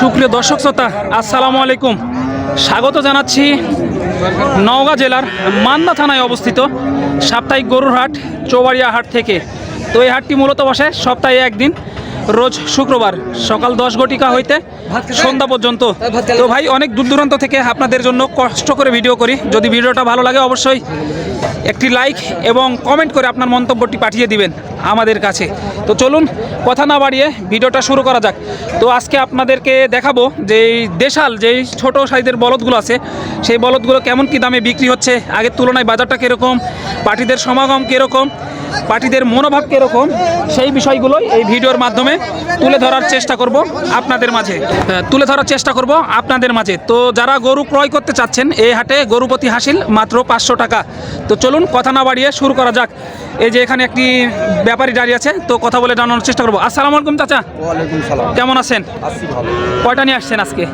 সুপ্রিয় দর্শক শ্রোতা, আসসালামু আলাইকুম। স্বাগত জানাচ্ছি নওগাঁ জেলার মান্না থানায় অবস্থিত সাপ্তাহিক গরুর হাট, চৌবাড়িয়া হাট থেকে। তো এই হাটটি মূলত বসে সপ্তাহে একদিন, রোজ শুক্রবার সকাল দশ ঘটিকা হইতে সন্ধ্যা পর্যন্ত। তো ভাই অনেক দূর দূরান্ত থেকে আপনাদের জন্য কষ্ট করে ভিডিও করি। যদি ভিডিওটা ভালো লাগে অবশ্যই একটি লাইক এবং কমেন্ট করে আপনার মন্তব্যটি পাঠিয়ে দিবেন আমাদের কাছে। তো চলুন কথা না বাড়িয়ে ভিডিওটা শুরু করা যাক। তো আজকে আপনাদেরকে দেখাবো যে এই দেশাল যেই ছোট সাইজের বলদগুলো আছে সেই বলদগুলো কেমন কি দামে বিক্রি হচ্ছে আগের তুলনায় বাজারটা কীরকম পার্টিদের সমাগম কীরকম পার্টিদের মনোভাব কীরকম সেই বিষয়গুলোই এই ভিডিওর মাধ্যমে তুলে ধরার চেষ্টা করব আপনাদের মাঝে। তুলে ধরার চেষ্টা করব আপনাদের মাঝে। তো যারা গরু ক্রয় করতে চাচ্ছেন, এই হাটে গরুপতি হাসিল মাত্র পাঁচশো টাকা। তো চলুন কথা না বাড়িয়ে শুরু করা যাক। এই যে এখানে একটি ব্যাপারী দাঁড়িয়ে আছে তো কথা বলে জানানোর চেষ্টা করব। আসসালামু আলাইকুম চাচা। কেমন আছেন? কয়টা নিয়ে আসছেন আজকে?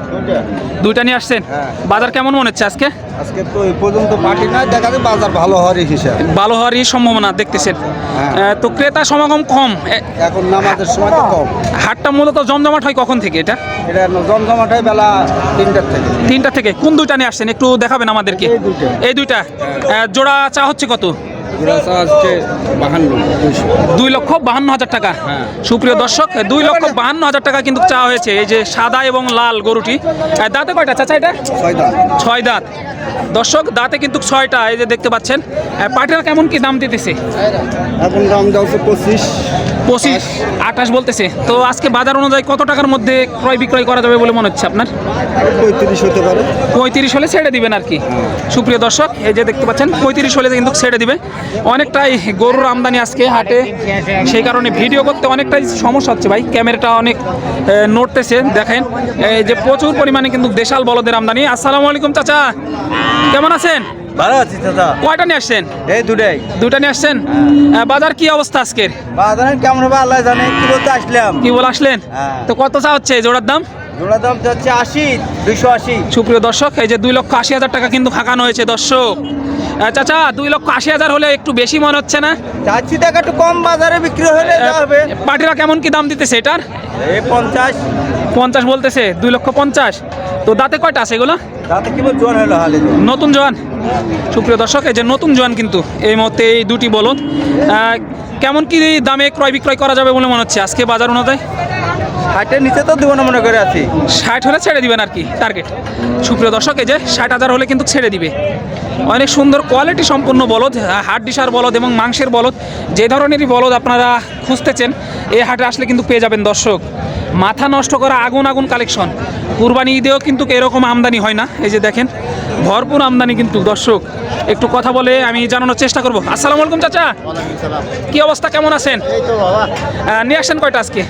দুইটা। নিয়ে আসছেন? হ্যাঁ। বাজার কেমন মনে হচ্ছে আজকে? আজকে তো এই পর্যন্ত পার্টি নাই দেখা যায় বাজার ভালো হওয়ারই হিসাব। ভালো হওয়ারই সম্ভাবনা দেখতেছেন। হ্যাঁ। তো ক্রেতা সমাগম কম। এখন নামাজের সময় তো কম। হাটটা মূলত জমজমাট হয় কখন থেকে এটা? এটা জমজমাট হয় বেলা তিনটার থেকে। তিনটা থেকে। কোন দুইটা নিয়ে আসছেন? একটু দেখাবেন আমাদেরকে। এই দুইটা। আহ, জোড়া চা হচ্ছে কত? বাহান্ন দুই লক্ষ বাহান্ন হাজার টাকা। হ্যাঁ। সুপ্রিয় দর্শক দুই লক্ষ বাহান্ন হাজার টাকা কিন্তু চা হয়েছে। এই যে সাদা এবং লাল গরুটি। দাঁতে কয়টা চাচা এটা? ছয় দাঁত। দর্শক দাঁতে কিন্তু ছয়টা এই যে দেখতে পাচ্ছেন। পাটিরা কেমন কি দাম দিতেছে? এখন দাম যাচ্ছে পঁচিশ। পঁচিশ আঠাশ। বলতেছে। তো আজকে বাজার অনুযায়ী কত টাকার মধ্যে ক্রয় বিক্রয় করা যাবে বলে মনে হচ্ছে আপনার? পঁয়ত্রিশ হতে পারে। পঁয়ত্রিশ হলে ছেড়ে দিবেন আর কি। সুপ্রিয় দর্শক এই যে দেখতে পাচ্ছেন পঁয়ত্রিশ হলে কিন্তু ছেড়ে দিবে। অনেকটাই গরুর আমদানি আজকে হাটে। সেই কারণে ভিডিও করতে অনেকটাই সমস্যা হচ্ছে ভাই। ক্যামেরাটা অনেক নড়তেছে দেখেন। এই যে প্রচুর পরিমাণে কিন্তু দেশাল বলদের আমদানি। আসসালামু আলাইকুম চাচা। কেমন আছেন? ভালো আছি দাদা কয়টা নিয়ে আসছেন? এই দুটাই। দুটা নিয়ে আসছেন? আহ, বাজার কি অবস্থা আজকের? বাজারে কেমন হবে আল্লাহ জানে কি বলতে আসলাম। কি বলে আসলেন? হ্যাঁ। তো কত চা হচ্ছে জোড়ার দাম? জোড়া দাম যাচ্ছে আশি দুইশো আশি। সুপ্রিয় দর্শক এই যে দুই লক্ষ আশি হাজার টাকা কিন্তু খাকানো হয়েছে দর্শক। চাচা দুই লক্ষ আশি হাজার হলে একটু বেশি মনে হচ্ছে না? চাচ্ছি টাকা একটু কম বাজারে বিক্রি হলে হবে। পাটিরা কেমন কি দাম দিতেছে এটার? পঞ্চাশ। পঞ্চাশ বলতেছে দুই লক্ষ পঞ্চাশ। তো দাঁতে কয়টা আছে এগুলো? কি জোয়ান হলো হালে। নতুন জোয়ান? সুপ্রিয় দর্শক এই যে নতুন জোয়ান কিন্তু এই মুহূর্তে এই দুটি বলদ। কেমন কি দামে ক্রয় বিক্রয় করা যাবে বলে মনে হচ্ছে? আজকে বাজার অনুযায়ী? হাটের নিচে তো দেবো না মনে করে আছি। ষাট হলে ছেড়ে দিবেন আর কি টার্গেট। সুপ্রিয় দর্শক এই যে ষাট হাজার হলে কিন্তু ছেড়ে দিবে। অনেক সুন্দর কোয়ালিটি সম্পন্ন বলদ হাট ডিসার বলদ এবং মাংসের বলদ যে ধরনেরই বলদ আপনারা খুঁজতেছেন এই হাটে আসলে কিন্তু পেয়ে যাবেন দর্শক। মাথা নষ্ট করা আগুন আগুন কালেকশন কুরবানি ঈদেও কিন্তু এরকম আমদানি হয় না। এই যে দেখেন ভরপুর আমদানি কিন্তু। দর্শক একটু কথা বলে আমি জানানোর চেষ্টা করব। আসসালামু আলাইকুম চাচা। কি অবস্থা? কেমন আছেন? এই তো বাবা। আহ, নিয়ে আসছেন কয়টা আজকে?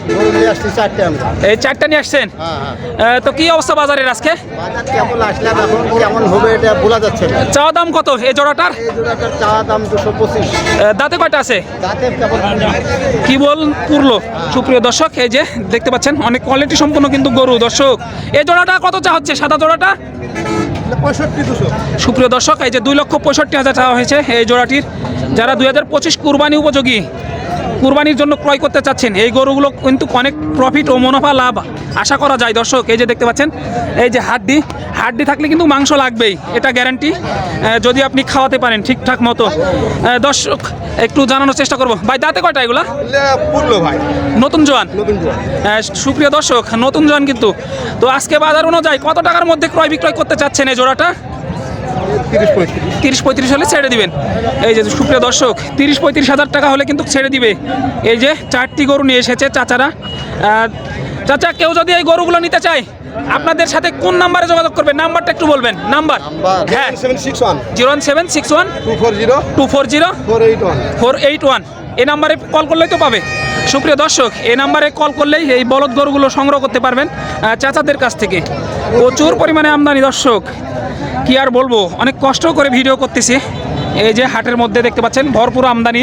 এই চারটা নিয়ে আসছেন? হ্যাঁ হ্যাঁ। তো কি অবস্থা বাজারের আজকে? বাজার কেমন আসলাম এখন কেমন হবে এটা বোঝা যাচ্ছে না। চাওয়া দাম কত এই জোড়াটার? এই জোড়াটার চা দাম দুশো পঁচিশ। দাঁতে কয়টা আছে? কি বল পুরলো। সুপ্রিয় দর্শক এই যে দেখতে পাচ্ছেন অনেক কোয়ালিটি সম্পন্ন কিন্তু গরু। দর্শক এই জোড়াটা কত চা হচ্ছে? সাদা জোড়াটা? সুপ্রিয় দর্শক এই যে দুই লক্ষ পঁয়ষট্টি হাজার টাকা হয়েছে এই জোড়াটির। যারা দুই হাজার পঁচিশ কুরবানি উপযোগী কুরবানির জন্য ক্রয় করতে চাচ্ছেন। এই গরুগুলো কিন্তু অনেক প্রফিট ও মুনাফা লাভ আশা করা যায়। দর্শক এই যে দেখতে পাচ্ছেন এই যে হাড্ডি হাড্ডি থাকলে কিন্তু মাংস লাগবেই এটা গ্যারান্টি যদি আপনি খাওয়াতে পারেন ঠিকঠাক মতো। দর্শক একটু জানানোর চেষ্টা করব। ভাই দাঁতে কয়টা এগুলা? ভাই। নতুন জোয়ান? সুপ্রিয় দর্শক নতুন জোয়ান কিন্তু। তো আজকে বাজার অনুযায়ী কত টাকার মধ্যে ক্রয় বিক্রয় করতে চাচ্ছেন এই জোড়াটা? তিরিশ পঁয়ত্রিশ। হলে ছেড়ে দিবেন। এই যে সুপ্রিয় দর্শক তিরিশ পঁয়ত্রিশ হাজার টাকা হলে কিন্তু ছেড়ে দিবে। এই যে চারটি গরু নিয়ে এসেছে চাচারা। চাচা কেউ যদি এই গরুগুলো নিতে চায় আপনাদের সাথে কোন নাম্বারে যোগাযোগ করবে নাম্বারটা একটু বলবেন। নাম্বার? হ্যাঁ। Zero one. Seven six one two four zero two four zero four eight one. Four eight one. এই নাম্বারে কল করলেই তো পাবে। সুপ্রিয় দর্শক এই নাম্বারে কল করলেই এই বলদ গরুগুলো সংগ্রহ করতে পারবেন চাচাদের কাছ থেকে। প্রচুর পরিমাণে আমদানি দর্শক, কি আর বলব, অনেক কষ্ট করে ভিডিও করতেছি। এই যে হাটের মধ্যে দেখতে পাচ্ছেন, ভরপুর আমদানি।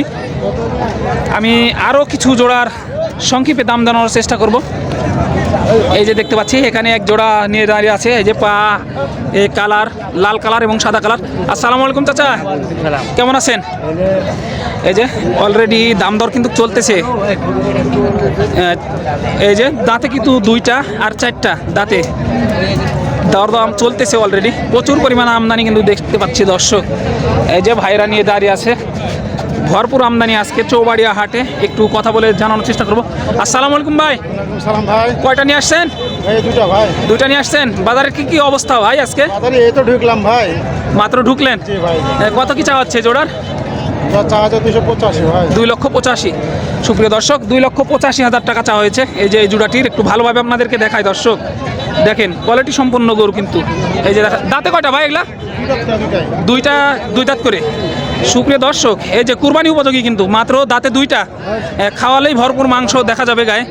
আমি আরও কিছু জোড়ার সংক্ষেপে দাম জানানোর চেষ্টা করব। এই যে দেখতে পাচ্ছি এখানে এক জোড়া নিয়ে দাঁড়িয়ে আছে এই যে পা এই কালার লাল কালার এবং সাদা কালার। আসসালামু আলাইকুম চাচা। কেমন আছেন? এই যে অলরেডি দাম দর কিন্তু চলতেছে। এই যে দাঁতে কিন্তু দুইটা আর চারটা দাঁতে। দরদাম চলতেছে অলরেডি প্রচুর পরিমাণে আমদানি কিন্তু দেখতে পাচ্ছি দর্শক। এই যে ভাইরা নিয়ে দাঁড়িয়ে আছে। ভরপুর আমদানি আজকে চৌবাড়িয়া হাটে। একটু কথা বলে জানানোর চেষ্টা করব। আসসালামু আলাইকুম ভাই। সালাম ভাই। কয়টা নিয়ে আসছেন? এই দুটা ভাই। দুইটা নিয়ে আসছেন। বাজারের কি কি অবস্থা ভাই আজকে? এই তো ঢুকলাম ভাই। মাত্র ঢুকলেন? জি ভাই। কত কি চাওয়া হচ্ছে জোড়ার? দুই লক্ষ পঁচাশি। সুপ্রিয় দর্শক দুই লক্ষ পঁচাশি হাজার টাকা চাওয়া হয়েছে। এই যে এই জোড়াটির একটু ভালোভাবে আপনাদেরকে দেখায় দর্শক। দেখেন কোয়ালিটি সম্পন্ন গরু কিন্তু। এই যে দেখা দাঁতে কয়টা ভাই এগুলা? দুইটা দুই দাঁত করে। সুপ্রিয় দর্শক এই যে কুরবানি উপযোগী কিন্তু মাত্র দাঁতে দুইটা খাওয়ালেই ভরপুর মাংস দেখা যাবে গায়ে।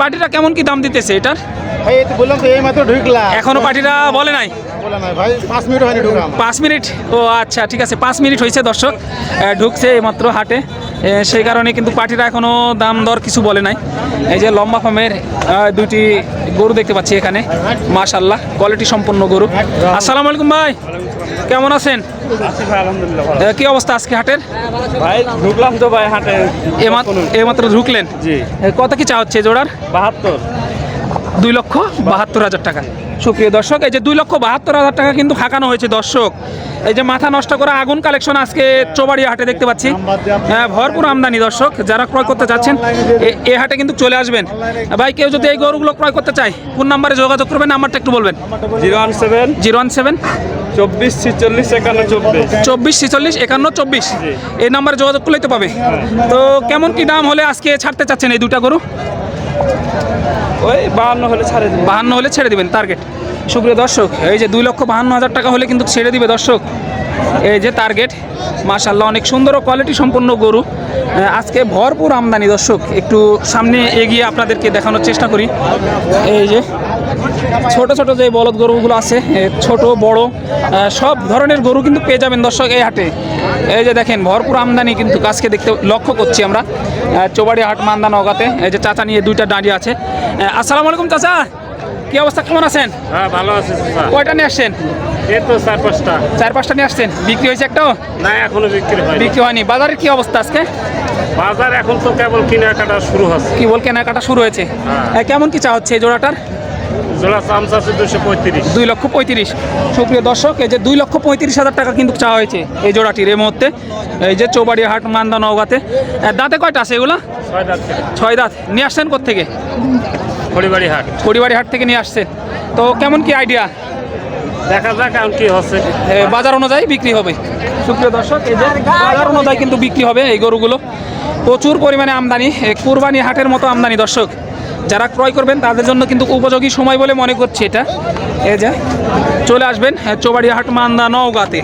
পার্টিটা কেমন কি দাম দিতেছে এটার? মাত্র এখনও পার্টিটা বলে নাই? পাঁচ মিনিট ও আচ্ছা ঠিক আছে পাঁচ মিনিট হয়েছে দর্শক। ঢুকছে এইমাত্র হাটে। সেই কারণে কিন্তু পার্টিরা এখনও দাম দর কিছু বলে নাই। এই যে লম্বা ফর্মের দুটি গরু দেখতে পাচ্ছি এখানে। মাশাল্লাহ কোয়ালিটি সম্পন্ন গরু। আসসালামু আলাইকুম ভাই। কেমন আছেন? কি অবস্থা আজকে হাটের? ভাই ঢুকলাম তো ভাই হাটে। এমাত্র ঢুকলেন? জি। কত কি চা হচ্ছে জোড়ার? বাহাত্তর। দুই লক্ষ বাহাত্তর হাজার টাকা। সুপ্রিয় দর্শক এই যে দুই লক্ষ বাহাত্তর হাজার টাকা কিন্তু হাঁকানো হয়েছে দর্শক। এই যে মাথা নষ্ট করা আগুন কালেকশন আজকে চৌবাড়িয়া হাটে দেখতে পাচ্ছি। হ্যাঁ ভরপুর আমদানি দর্শক যারা ক্রয় করতে চাচ্ছেন এ- হাটে কিন্তু চলে আসবেন। ভাই কেউ যদি এই গরুগুলো ক্রয় করতে চায় কোন নাম্বারে যোগাযোগ করবেন নাম্বারটা একটু বলবেন। Zero one seven zero one seven চব্বিশ ছিচল্লিশ একান্ন চব্বিশ। চব্বিশ ছেচল্লিশ একান্ন চব্বিশ। এই নাম্বারে যোগাযোগ করলেই তো পাবে। তো কেমন কি দাম হলে আজকে ছাড়তে চাচ্ছেন এই দুটা গরু? ওই বাহান্ন হলে ছাড়ে দিন বাহান্ন হলে ছেড়ে দেবেন টার্গেট সুপ্রিয় দর্শক, এই যে দুই লক্ষ বাহান্ন হাজার টাকা হলে কিন্তু ছেড়ে দিবে দর্শক। এই যে টার্গেট মাশাল্লাহ অনেক সুন্দর ও কোয়ালিটি সম্পন্ন গরু। আজকে ভরপুর আমদানি দর্শক, একটু সামনে এগিয়ে আপনাদেরকে দেখানোর চেষ্টা করি। এই যে ছোট ছোট যে বলদ গরুগুলো আছে ছোট, বড় সব ধরনের গরু কিন্তু পেয়ে যাবেন দর্শক এই হাটে। এই যে দেখেন ভরপুর আমদানি কিন্তু আজকে দেখতে লক্ষ্য করছি আমরা। চৌবাড়ি হাট মান্দা নগাতে এই যে চাচা নিয়ে দুইটা দাঁড়িয়ে আছে। আসসালামু আলাইকুম চাচা কি অবস্থা কেমন আছেন? হ্যাঁ ভালো আছে কয়টা নিয়ে আসছেন? চার পাঁচটা। চার পাঁচটা নিয়ে আসছেন। বিক্রি হয়েছে একটাও না এখনও বিক্রি হয়নি। বিক্রি হয়নি। বাজারের কি অবস্থা আজকে? বাজার এখন তো কেবল কেনাকাটা শুরু হচ্ছে। কি বল কেনাকাটা শুরু হয়েছে। হ্যাঁ। কেমন কি চা হচ্ছে এই জোড়াটার? জোড়া চামচ আছে দুশো পঁয়ত্রিশ। দুই লক্ষ পঁয়ত্রিশ। সুপ্রিয় দর্শক এই যে দুই লক্ষ পঁয়ত্রিশ হাজার টাকা কিন্তু চাওয়া হয়েছে এই জোড়াটির এই মুহূর্তে। এই যে চৌবাড়ি হাট মান্দা নওগাতে। দাঁতে কয়টা আছে এগুলো? ছয় দাঁত ছয় দাঁত। নিয়ে আসছেন থেকে খড়িবাড়ি হাট। খড়িবাড়ি হাট থেকে নিয়ে আসছে। তো কেমন কি আইডিয়া? দেখা যাক এখন কি হচ্ছে। বাজার অনুযায়ী বিক্রি হবে। সুপ্রিয় দর্শক এই যে বাজার অনুযায়ী কিন্তু বিক্রি হবে এই গরুগুলো। প্রচুর পরিমাণে আমদানি। কুরবানি হাটের মতো আমদানি দর্শক। যারা ক্রয় করবেন তাদের জন্য কিন্তু উপযোগী সময় বলে মনে করছি এটা। এ যা চলে আসবেন এ, চৌবাড়িয়া হাট মান্দা নওগাঁতে।